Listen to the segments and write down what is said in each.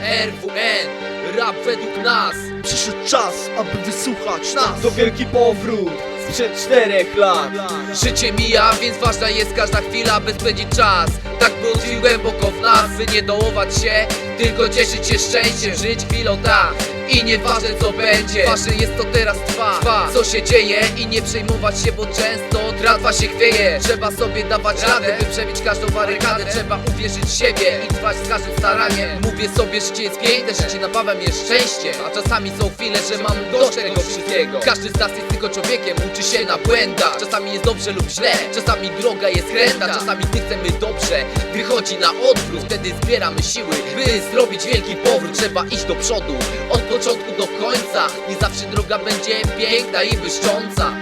RWN, rap według nas. Przyszedł czas, aby wysłuchać nas. To wielki powrót sprzed czterech lat. Życie mija, więc ważna jest każda chwila, by spędzić czas. Tak utkwił głęboko w nas, by nie dołować się Tylko cieszyć się szczęściem, żyć chwilą tak i nieważne co będzie Ważne jest to teraz trwa, trwa. Co się dzieje i nie przejmować się, bo często tratwa się chwieje. Trzeba sobie dawać radę, by przebić każdą barykadę. Trzeba uwierzyć w siebie i trwać z każdym staraniem. Mówię sobie, życie jest piękne, życie napawa mnie szczęściem A czasami są chwile, że mam dość tego wszystkiego. Każdy z nas jest tylko człowiekiem, uczy się na błędach. Czasami jest dobrze lub źle, czasami droga jest kręta Czasami gdy chcemy dobrze, wychodzi na odwrót. Wtedy zbieramy siły, by zrobić wielki powrót. Trzeba iść do przodu, od początku do końca. Nie zawsze droga będzie piękna i błyszcząca.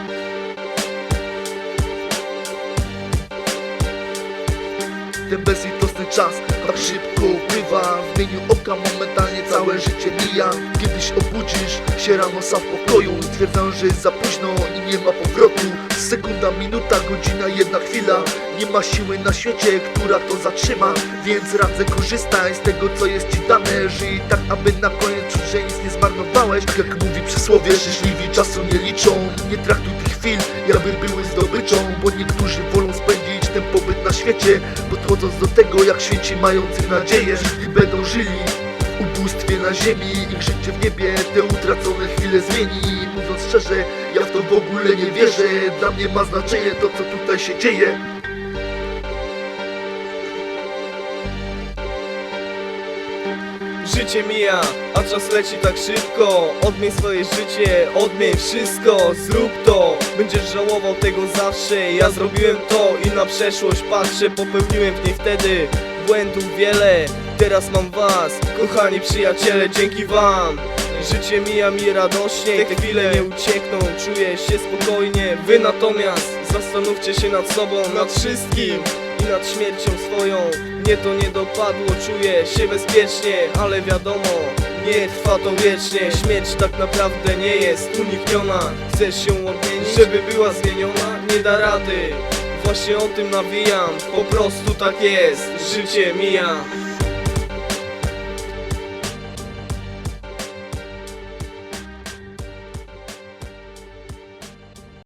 Ten bezlitosny czas tak szybko upływa W mieniu oka momentalnie całe życie mija. Kiedyś obudzisz się rano sam w pokoju. I twierdzą, że jest za późno i nie ma powrotu Sekunda, minuta, godzina, jedna chwila. Nie ma siły na świecie, która to zatrzyma. Więc radzę korzystaj z tego co jest ci dane. Żyj tak, aby na koniec czuć, że nic nie zmarnowałeś. Jak mówi przysłowie, szczęśliwi czasu nie liczą. Nie traktuj tych chwil, jakby były zdobyczą. Bo niektórzy wolą spędzić ten pobyt na świecie. Podchodząc do tego jak święci mających nadzieję Że będą żyli. Ubóstwie na ziemi Ich życie w niebie te utracone chwile zmieni. Mówiąc szczerze, w to w ogóle nie wierzę. Dla mnie ma znaczenie to co tutaj się dzieje. Życie mija, a czas leci tak szybko. Odmień swoje życie, odmień wszystko. Zrób to, będziesz żałował tego zawsze. Ja zrobiłem to i na przeszłość patrzę Popełniłem w niej wtedy błędów wiele. Teraz mam was, kochani przyjaciele, dzięki wam Życie mija mi radośnie, te chwile nie uciekną Czuję się spokojnie, wy natomiast Zastanówcie się nad sobą, nad wszystkim i nad śmiercią swoją. Mnie to nie dopadło, czuję się bezpiecznie Ale wiadomo, nie trwa to wiecznie. Śmierć tak naprawdę nie jest unikniona. Chcesz się odmienić, żeby była zmieniona? Nie da rady. Właśnie o tym nawijam, po prostu tak jest. Życie mija